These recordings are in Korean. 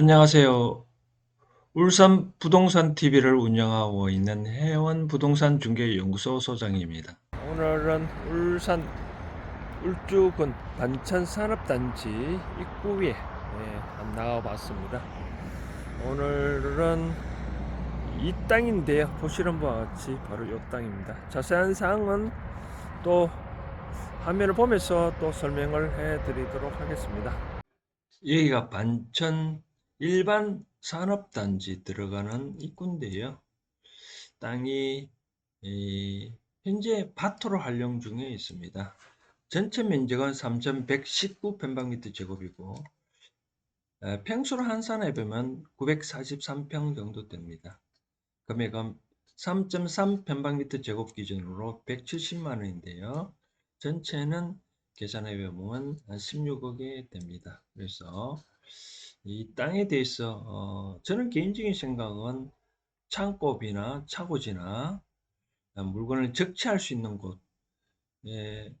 안녕하세요. 울산 부동산 TV를 운영하고 있는 해원 부동산 중개 연구소 소장입니다. 오늘은 울산 울주군 반천 산업단지 입구에 예, 나와봤습니다. 오늘은 이 땅인데요. 보시는 바와 같이 바로 이 땅입니다. 자세한 사항은 또 화면을 보면서 또 설명을 해드리도록 하겠습니다. 여기가 반천 일반 산업단지 들어가는 입구인데요. 땅이 이, 현재 밭으로 활용 중에 있습니다. 전체 면적은 3,119평방미터 제곱이고 에, 평수로 한산해 보면 943평 정도 됩니다. 금액은 3.3평방미터 제곱 기준으로 170만 원인데요. 전체는 계산해 보면 16억에 됩니다. 그래서 이 땅에 대해서 어, 저는 개인적인 생각은 창고비나 차고지나 물건을 적치할 수 있는 곳 예,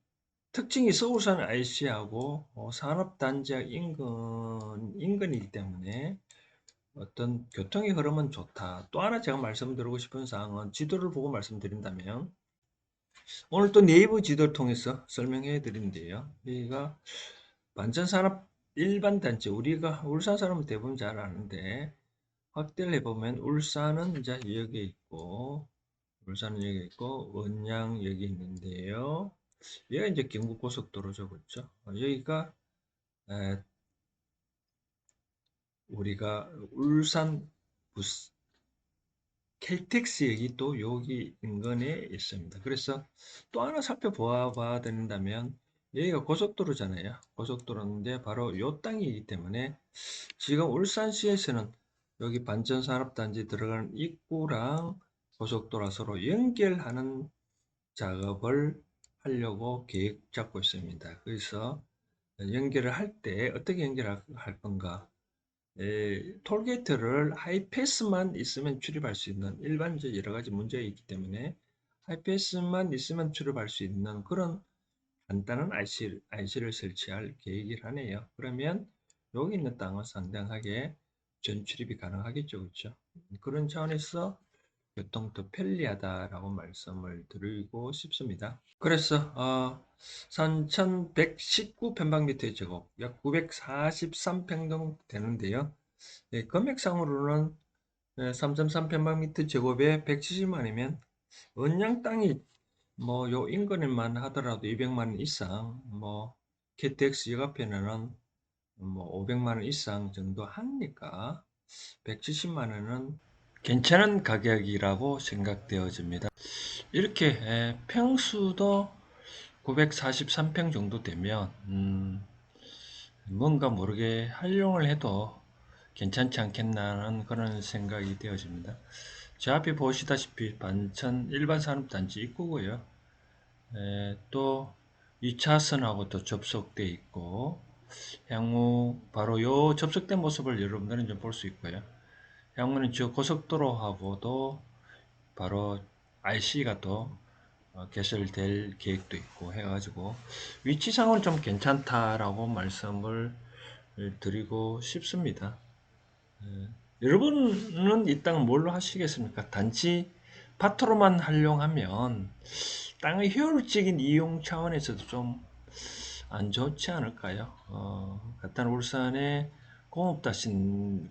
특징이 서울산 IC하고 어, 산업단지와 인근, 인근이기 때문에 어떤 교통의 흐름은 좋다. 또 하나 제가 말씀드리고 싶은 사항은 지도를 보고 말씀드린다면 오늘 또 네이버 지도를 통해서 설명해 드린데요. 여기가 반전산업 일반 단지 우리가 울산 사람은 대부분 잘 아는데 확대를 해보면 울산은 이제 여기 있고 울산은 여기 있고 원양 여기 있는데요. 여기가 이제 경부고속도로죠, 그렇죠? 여기가 에, 우리가 울산 부스 켈텍스역이 또 여기 인근에 있습니다. 그래서 또 하나 살펴보아야 된다면 여기가 고속도로잖아요. 고속도로인데 바로 이 땅이기 때문에 지금 울산시에서는 여기 반전산업단지 들어가는 입구랑 고속도로 서로 연결하는 작업을 하려고 계획 잡고 있습니다. 그래서 연결을 할 때 어떻게 연결할 건가? 에, 톨게이트를 하이패스만 있으면 출입할 수 있는 일반적 여러 가지 문제가 있기 때문에 하이패스만 있으면 출입할 수 있는 그런 간단한 IC, IC를 설치할 계획을 하네요. 그러면 여기 있는 땅은 상당하게 전출입이 가능하겠죠. 그렇죠? 그런 차원에서 교통 더 편리하다라고 말씀을 드리고 싶습니다. 그래서 어, 3,119평방미터 제곱 약 943평 정도 되는데요. 네, 금액상으로는 3.3평방미터 제곱에 170만이면 언양 땅이 뭐 요 인근에만 하더라도 200만 원 이상 뭐 KTX 역 앞에는 뭐 500만 원 이상 정도 하니까 170만 원은 괜찮은 가격이라고 생각되어집니다. 이렇게 평수도 943평 정도 되면 음 뭔가 모르게 활용을 해도 괜찮지 않겠나는 그런 생각이 되어집니다. 저 앞에 보시다시피 반천 일반 산업단지 입구고요. 에, 또 2차선하고 또 접속되어 있고 향후 바로 요 접속된 모습을 여러분들은 좀 볼 수 있고요. 향후는 저 고속도로하고도 바로 IC가 또 어, 개설될 계획도 있고 해가지고 위치상은 좀 괜찮다라고 말씀을 드리고 싶습니다. 예. 여러분은 이 땅을 뭘로 하시겠습니까? 단지 밭으로만 활용하면 땅의 효율적인 이용 차원에서도 좀 안 좋지 않을까요? 어, 같은 울산의 공업도시,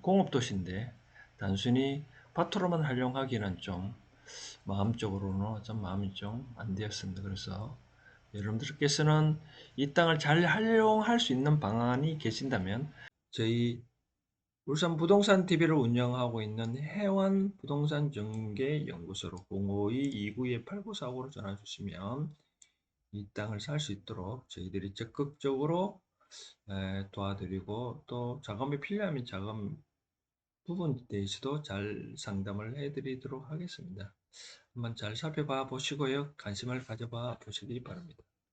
공업도시인데 단순히 밭으로만 활용하기는 좀 마음적으로는 좀 마음이 좀 안 되었습니다. 그래서 여러분들께서는 이 땅을 잘 활용할 수 있는 방안이 계신다면 저희 울산 부동산 TV를 운영하고 있는 해완 부동산 중개 연구소로 052-292-8949로 전화 주시면 이 땅을 살 수 있도록 저희들이 적극적으로 도와드리고 또 자금이 필요하면 자금 부분 대해서도 잘 상담을 해드리도록 하겠습니다. 한번 잘 살펴봐 보시고요. 관심을 가져봐 보시기 바랍니다.